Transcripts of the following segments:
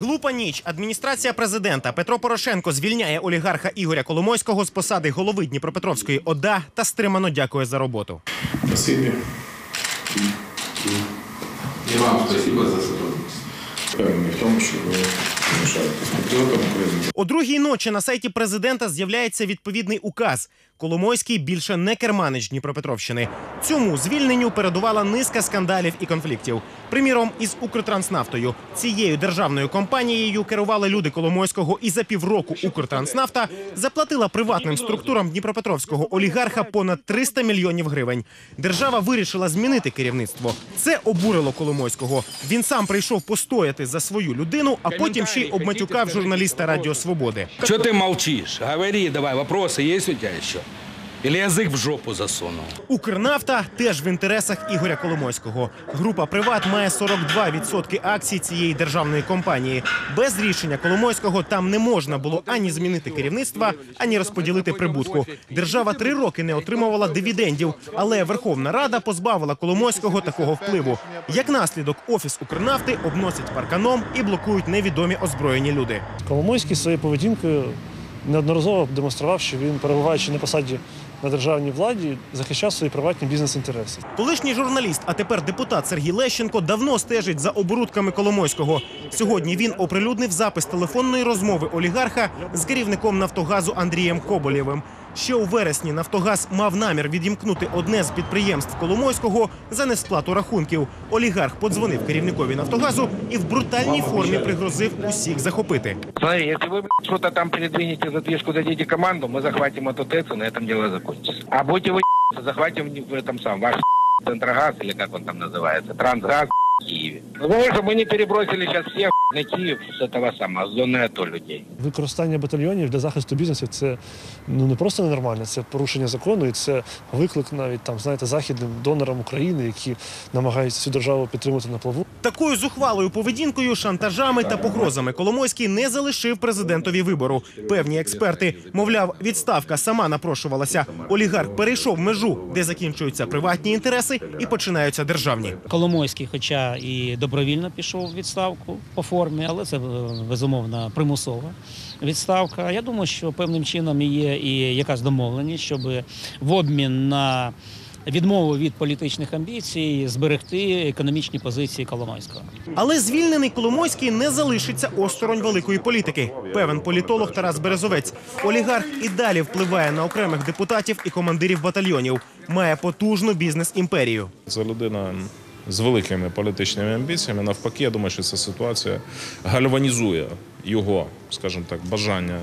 Глупа ніч. Адміністрація президента Петро Порошенко звільняє олігарха Ігоря Коломойського з посади голови Дніпропетровської ОДА та стримано дякує за роботу. Спасибі. И вам спасибо за сотрудничество. Впевнений в тому, що ви залишаєтесь патріотом України. О другій ночі на сайті президента з'являється відповідний указ. Коломойський більше не керманич Дніпропетровщини. Цьому звільненню передувала низка скандалів і конфліктів. Приміром, із Укртранснафтою цією державною компанією керували люди Коломойського, і за півроку Укртранснафта заплатила приватним структурам Дніпропетровського олігарха понад 300 мільйонів гривень. Держава вирішила змінити керівництво. Це обурило Коломойського. Він сам прийшов постояти за свою людину, а потім ще й обматюкав журналіста Радіо Свободи. Что ты молчишь? Говори давай, вопросы есть у тебя еще? Или язык в жопу засунул? Укрнафта теж в інтересах Ігоря Коломойського. Група Приват має 42% акцій цієї державної компанії. Без рішення Коломойського там не можна було ані змінити керівництва, ані розподілити прибутку. Держава три роки не отримувала дивідендів, але Верховна Рада позбавила Коломойського такого впливу. Як наслідок, офіс Укрнафти обносять парканом і блокують невідомі озброєні люди. Коломойський своєю поведінкою неодноразово демонстрував, що він, перебуваючи на посаді на державній владі, захищав свої приватні бізнес-інтереси. Колишній журналіст, а тепер депутат Сергій Лещенко давно стежить за оборудками Коломойського. Сьогодні він оприлюднив запис телефонної розмови олігарха з керівником Нафтогазу Андрієм Коболєвим. Ще у вересні Нафтогаз мав намір відімкнути одне з підприємств Коломойського за несплату рахунків. Олігарх подзвонив керівникові Нафтогазу і в брутальній формі пригрозив усіх захопити. Смотри, если вы блядь, что-то там передвинете задвижку, дадите команду, мы захватим эту ТЭЦ, и на этом дело закончится. А будете вы ебаться, захватим в этом самом ваш Центрогаз, или как он там называется, Трансгаз в Киеве. Ну, Потому что мы не перебросили сейчас всех на Киев с этого самого, с зоны АТО людей. Використання батальйонів для захисту бізнесу це ну не просто ненормально, це порушення закону, і це виклик навіть там, знаєте, західним донорам України, які намагаються цю державу підтримати на плаву. Такою зухвалою поведінкою, шантажами та погрозами Коломойський не залишив президентові вибору. Певні експерти, мовляв, відставка сама напрошувалася. Олігарх перейшов межу, де закінчуються приватні інтереси і починаються державні. Коломойський, хоча і добровільно пішов у відставку по формі, але це е, безумовно примусова відставка. Я думаю, що певним чином є і якась домовленість, щоб в обмін на відмову від політичних амбіцій зберегти економічні позиції Коломойського. Але звільнений Коломойський не залишиться осторонь великої політики. Певен політолог Тарас Березовець. Олігарх і далі впливає на окремих депутатів і командирів батальйонів. Має потужну бізнес-імперію. Це людина з великими політичними амбіціями. Навпаки, я думаю, що ця ситуація гальванізує його, скажімо так, бажання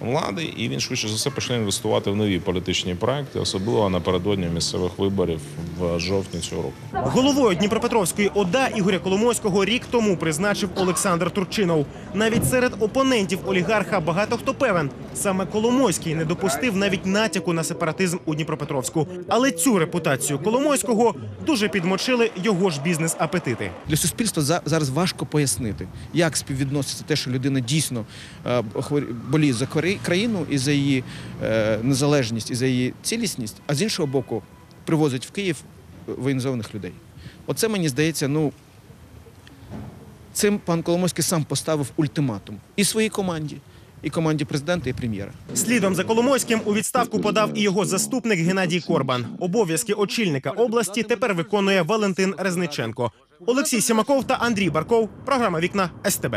влади, і він швидше за все почне інвестувати в нові політичні проекти, особливо напередодні місцевих виборів в жовтні цього року. Головою Дніпропетровської ОДА Ігоря Коломойського рік тому призначив Олександр Турчинов. Навіть серед опонентів олігарха багато хто певен. Саме Коломойський не допустив навіть натяку на сепаратизм у Дніпропетровську. Але цю репутацію Коломойського дуже підмочили його ж бізнес-апетити. Для суспільства за- зараз важко пояснити, як співвідноситься те, що людина дійсно е, боліє за кори- країну і за її е, незалежність, і за її цілісність, а з іншого боку, привозить в Київ воєнізованих людей. Оце мені здається, ну. Цим пан Коломойський сам поставив ультиматум і своїй команді, і команді президента, і прем'єра. Слідом за Коломойським у відставку подав і його заступник Геннадій Корбан. Обов'язки очільника області тепер виконує Валентин Резниченко. Олексій Сімаков та Андрій Барков. Програма Вікна СТБ.